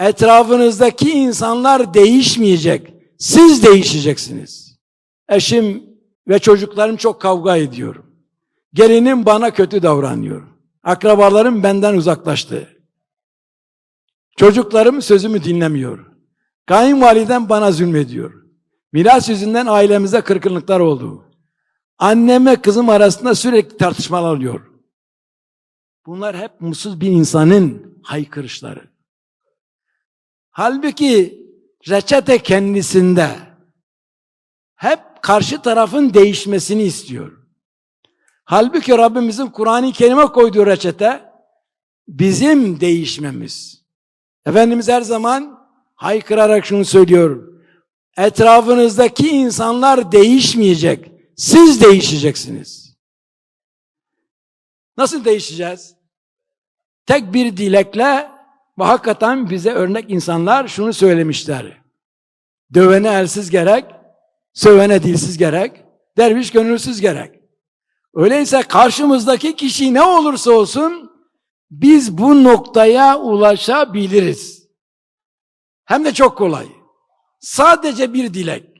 Etrafınızdaki insanlar değişmeyecek. Siz değişeceksiniz. Eşim ve çocuklarım çok kavga ediyor. Gelinim bana kötü davranıyor. Akrabalarım benden uzaklaştı. Çocuklarım sözümü dinlemiyor. Kayınvalidem bana zulmediyor. Miras yüzünden ailemize kırgınlıklar oldu. Anneme kızım arasında sürekli tartışmalar oluyor. Bunlar hep mutsuz bir insanın haykırışları. Halbuki reçete kendisinde hep karşı tarafın değişmesini istiyor. Halbuki Rabbimizin Kur'an-ı koyduğu reçete bizim değişmemiz. Efendimiz her zaman haykırarak şunu söylüyor. Etrafınızdaki insanlar değişmeyecek. Siz değişeceksiniz. Nasıl değişeceğiz? Tek bir dilekle ve hakikaten bize örnek insanlar şunu söylemişler. Dövene elsiz gerek, sövene dilsiz gerek, derviş gönülsüz gerek. Öyleyse karşımızdaki kişi ne olursa olsun biz bu noktaya ulaşabiliriz. Hem de çok kolay. Sadece bir dilek.